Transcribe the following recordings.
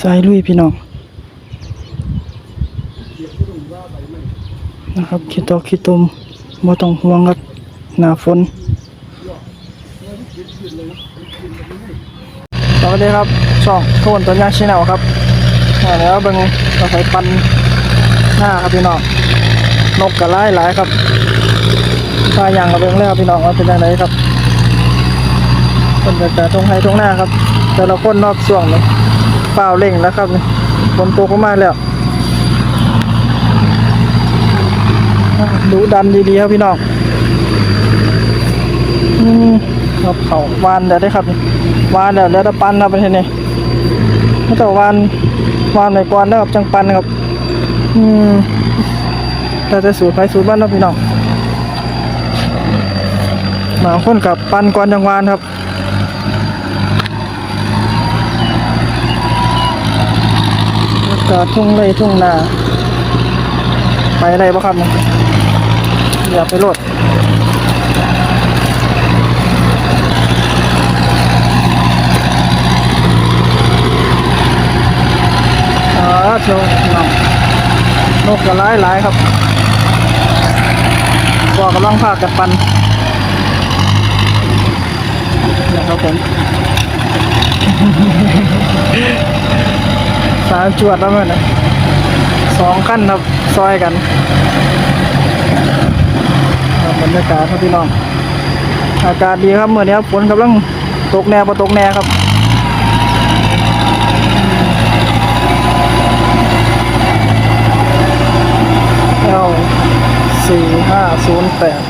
สายลุยพี่น้องนะครับขี้ตอกขี้ตุมบ่ต้องห่วงครับหน้าฝนสวัสดีครับช่องโทนตัวยาชิแนลครับแล้วเบิ่งเราใส่ปันหน้าครับพี่น้องนกกระไล่หลายครับปลาอย่างกับเบิ่งแล้วพี่น้องว่าเป็นยังไงครับคนจะแต่ตรงไห้ตรงหน้าครับ แต่ละคนนอกช่วงเลย เปล่าเร่งแล้วครับฝนตกเข้ามาแล้วดูดันดีๆครับพี่น้องอืครับเขาวานเดี๋ยวได้ครับวานเดี๋ยวแล้วจะปันครับประเทศนี้ไม่ต้องวานวานในกวนนะครับจังปันครับ อืมแต่จะสูตรไปสูตรบ้านนะพี่น้องบาคนกับปันกวนจังวานครับ จอดทุ่งเลยทุ่งนาไปอะไรบ้างครับอย่าไปโลดอ๋อโชว์นกกระไล่หลายครับก็กำลังพากันปันนะครับผม สามจวดแล้วมันสองขั้นครับซอยกันบรรยากาศครับพี่น้อง อากาศดีครับเมื่อนี้ครับฝนกำลังตกแนวประตกแนวครับเอลสี่ห้าศูนย์แปด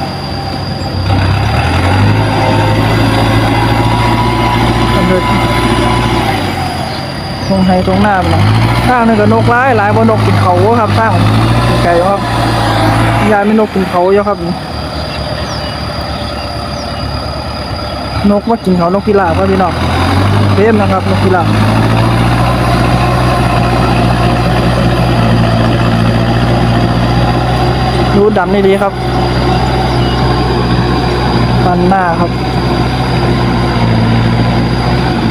ตรง ไฮตรงหน้าไปนะข้างหนึงก็นกร้ายหลายบนนกกินเขาครับข้างไก่ครับยายไม่นกกินเขาเยอะครับ นกว่ากินเขานกพิราบครับพี่น้องเต็มนะครับ นกพิราบดูดันได้ดีครับปันหน้าครับ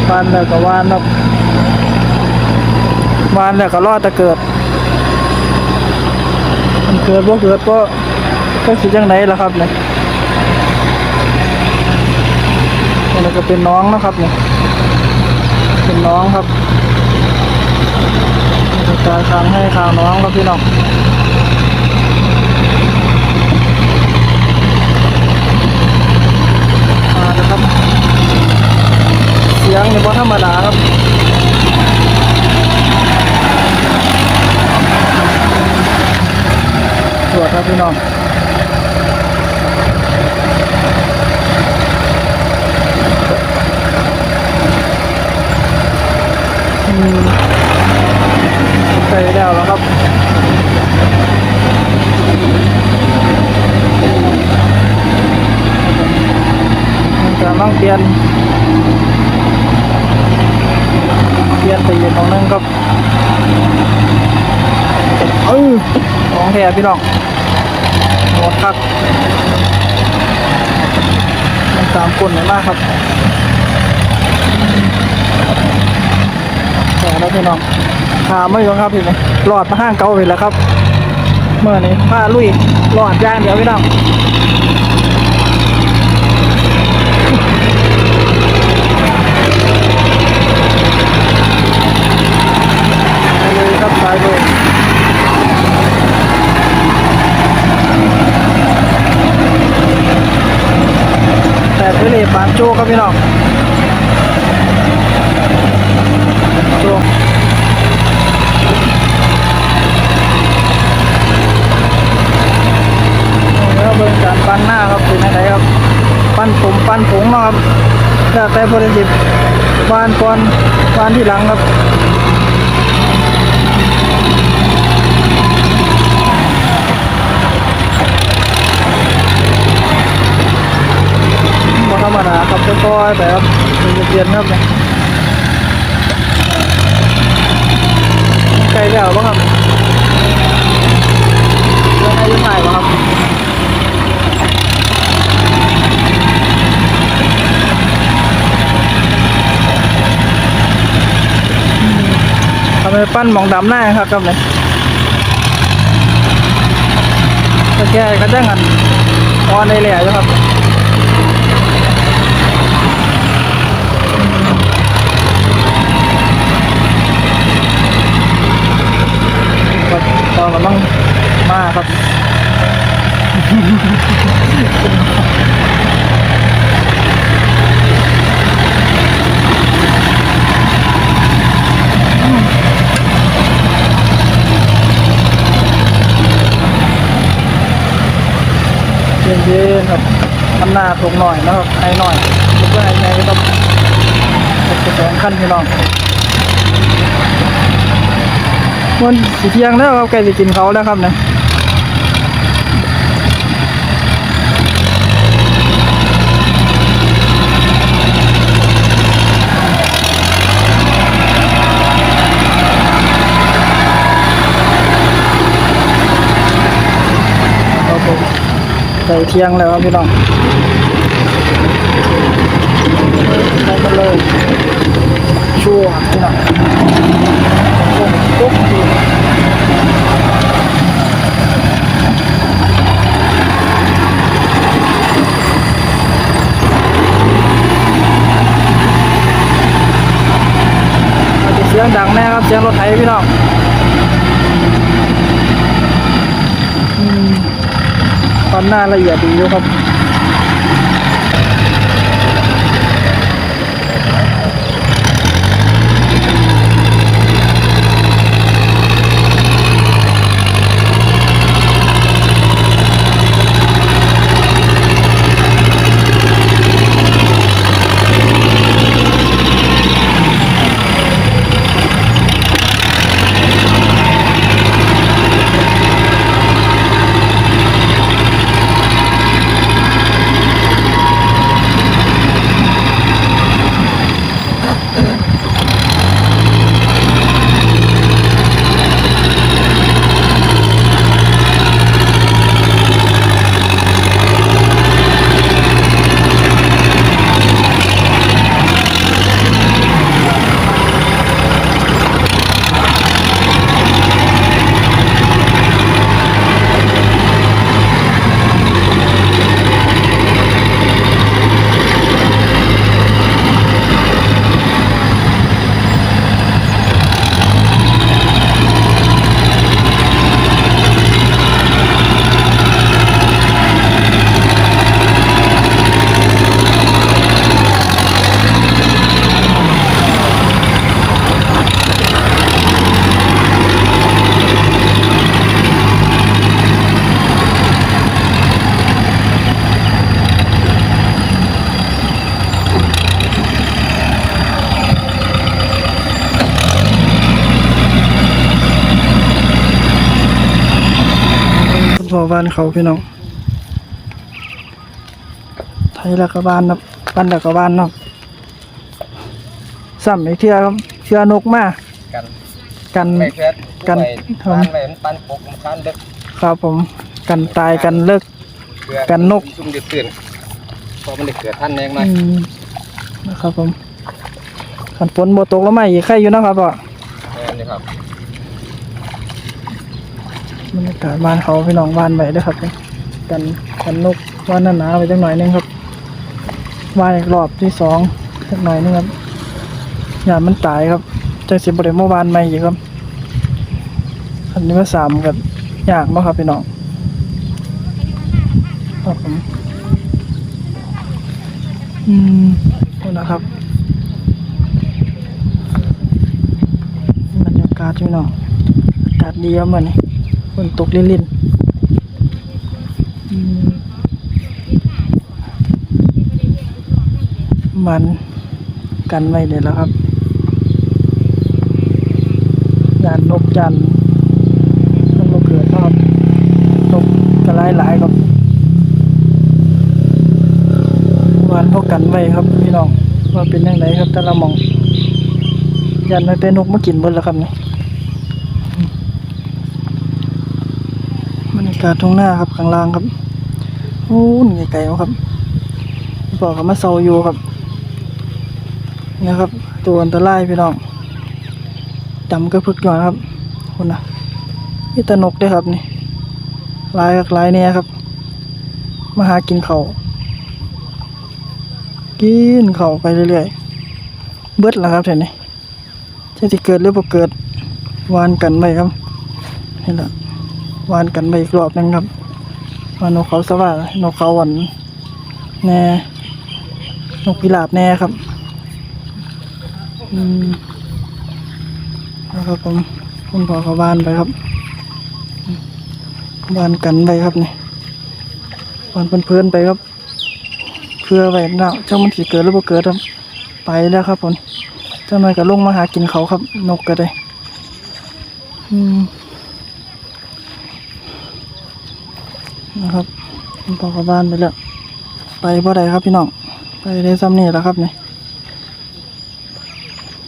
ปันแล้วก็วานครับ วานแล้วก็รอดแต่เกิด มันเกิดว่าเกิดก็ก็สิจังไหนล่ะครับเนี่ยนี่ก็เป็นน้องนะครับเนี่ยเป็นน้องครับนี่ก็การทางให้ข่าวน้องครับพี่น้องมาแล้วครับ เสียงเนี่ยพอธรรมดาครับ ตรวครับพี่น้องอืมใส่แล้วแล้วครับนจะต้องเปลี่ยนเปลี่ยนไปอีกของนึงครับเออของแท้พี่น้อง หมดครับมันตามก้นมากครับแต่แล้วพี่น้องถามไม่ยอมครับพี่น้องหลอดมาห้างเก่าไปแล้วครับ เมื่อนี้ผ้าลุยหลอดย่างเดียวพี่น้องไปเลยครับไปเลยแต่ทะเลปานโจครับ พี่น้องโจแล้วเบิ่งการปั้นหน้าครับเป็นยังไงครับ ปั้นผมปั้นผงเนาะครับแต่แต่บริษัทวานก่อนวานที่หลังครับ บ่ธรรมดาครับค่อยๆไปครับเย็นๆครับเนี่ยใกลแล้วบ้างครับเรื่องอายุใหม่บ้างครับคำไปปั้นมองดำหน้าครับครับเนี่ยแกก็จะงันออนในแหล่อยู่ครับครับ ตอนกำลังมาครับเย็นๆครับทำหน้าตรงหน่อยนะครับไอหน่อยมันก็ไอในก็ต้องเป็นแสงขั้นพี่น้อง มันสีเทียงแล้วครับใกจะกินเขาแล้วครับเนี่ยครับผมใกล้เทียงแล้วครับพี่น้องไปกันเลยชัวพี่น้องปุ๊บดีอาจจะเสียงดังแน่ครับเสียงรถไถ พี่น้องอืมตอนหน้าละเอียดดีอยู่ครับ บ้านเขาพี่น้อง ไทยแล้วก็บ้านนับบ้านแล้วก็บ้านเนาะซ้ำอีกเที่ยครับเชื่อนกมากันกันไม่เพื่อนกันทำไมมันปันปกมันคันเด็กครับผมกันตายกันเลิกเพื่อกันนกซุ่มเดือดตื่นเพราะมันได้เกิดท่านเองไหมอืมนะครับผมขันฝนโบตกแล้วไม่อีกใครอยู่นะครับพ่อแม่นี่ครับ บรรยากาศบ้านเขาพี่น้องบ้านใหม่ด้วยครับ กันกันนกว่านหนาๆไปจังหน่อยนึงครับว่านอีกรอบที่สองสักหน่อยนึงครับอย่ามันตายครับจังสิบริโมบานใหม่อีกครับอันนี้มาสามกับยากมากครับพี่น้องครับผมอืมนี่นะครับบรรยากาศพี่น้องอากาศดีครับมัน ฝนตกลิ่นๆมันกันไว้เลยแล้วครับยานนกจันทร์มันมาเกิดรอบนกกระไล่หลายๆครับวานพวกกันไว้ครับพี่น้องว่าเป็นยังไงครับแต่ละมองยันไม่เป็นนกมากินหมดแล้วครับเนี่ย กาศตรงหน้าครับข้างล่างครับโอ้นี่ไกลๆครับบอกเขามาเซาอยู่ครับนะครับ ตัวอันตรายพี่น้องดำก็พึกหย่อนครับคุณนะนี่ตะนกเด้วยครับนี่ลายหลายเนี่ยครับ มาหากินเขากินเขาไปเรื่อยๆเบิดแล้วครับเห็นไหมจะสิเกิดหรือบ่เกิดวานกันไปครับนี่แหละ วานกันไปอีกรอบหนึงครับวานนกเขาสว่างนกเขาหวันแน่นกพิราบแน่ครับอืมนะครับผมคุณพ่อเขาบ้านไปครับอืมบ้านกันไปครับนี่บ้านเพื่อนๆไปครับเพื่อไว้หน้าเจ้ามันสิเกิดหรือบ่เกิดครับ ไปแล้วครับผมเจ้าหน่อยก็ลงมาหากินเขาครับ นกก็ได้ อืม นะครับพอเขาบ้านไปแล้ว ไปบ่ได้ครับพี่น้อง ไปได้ซ้ำนี่แล้วครับนี่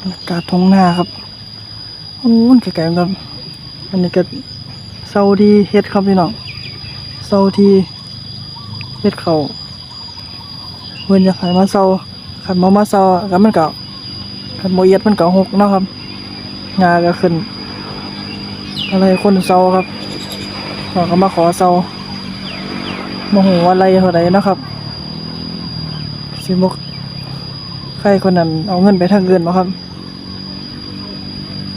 อากาศท้องหน้าครับโอ้มันไกลๆครับอันนี้ก็เซาดีเฮ็ดครับพี่น้องเซาทีเฮ็ดเขาเพิ่นอยากให้มาเซาคันบ่มาเซาก็มันเก็คันบ่เอียดมันเก็หกนะครับงาก็ขึ้น อะไรคนเซาครับเขาก็มาขอเซา โมโหอะไรเท่าใดเนะครับสิบ่ใครคนนั้นเอาเงินไปทางอื่นบ่ครับ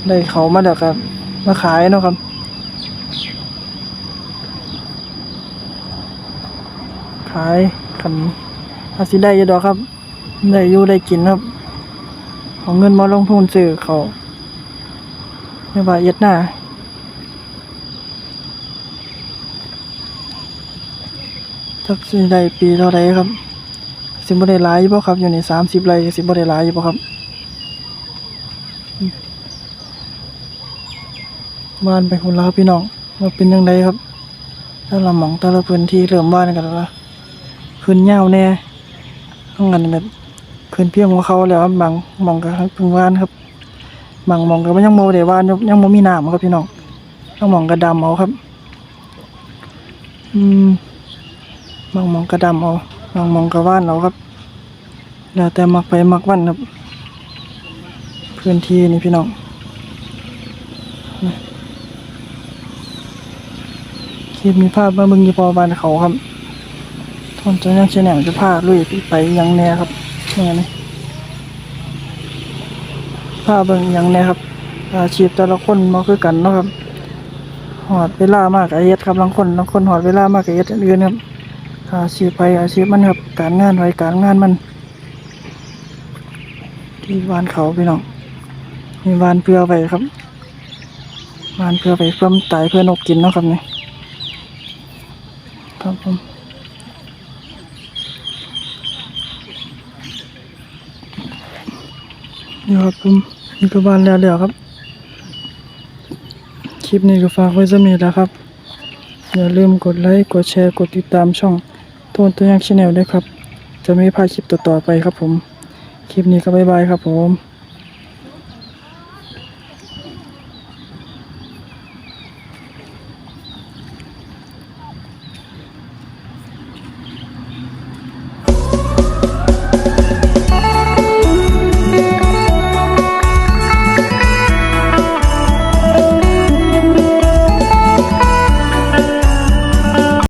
ได้เขามาแล้วครับมาขายเนาะครับขายขันอาสิได้ยู่ดอกครับ ได้อยู่ได้กินครับเอาเงินมาลงทุนซื้อเขาไม่ว่าเย็ดหน้า จักสิได้ปีเท่าไรครับ สิบ่ได้หลายอยู่บ่ครับ อยู่ในสามสิบไร่สิบ่ได้หลายอยู่บ่ครับบ้านไปคนละพี่น้องว่าเป็นยังไงครับแต่ละหมองแต่ละพื้นที่เริ่มบ้านกันแล้วละพื้นยาวแน่ต้องกันแบบพื้นเพียงของเขาแล้วครับางมองก็เพิ่งว่านครับบางมองก็ไม่ยังโมเดว่านยังโมมีน้ำครับพี่น้องต้องมองกระดำเอาครับ อืม บางมองกระดำเอาบางมองกระว่านเอาครับ แล้วแต่มักไปมักวันครับ พื้นที่นี่พี่น้องคลิปมีภาพมาบึงยีพอบานเขาครับทอนจะยังเชนแหนจะพาลุยไปยังแน่ครับนี่นี่ภาพเบิ่งยังแน่ครับ อาชีพแต่ละคนมาคือกันเนาะครับหอดเวลามากกับเย็ดครับบางคนบางคนหอดเวลามากกับเย็ดอื่นครับ อาชีพไปอาชีพมันครับ การงานไว้การงานมัน ที่วานเขาพี่น้องมีวานเพื่อไว้ครับวานเพื่อไปเพิ่มตายเพื่อนกกินเนาะครับนี่ครับผมนี่ครับผมนี่ก็บ้านแล้วเดี๋ยวครับ คลิปนี้ก็ฝากไว้สมีแล้วครับ อย่าลืมกดไลค์ กดแชร์ กดติดตามช่อง ตูนตัวยังชาแนลด้วยครับ จะไม่พลาดคลิปต่อๆไปครับผม คลิปนี้ก็บ๊ายบายครับผม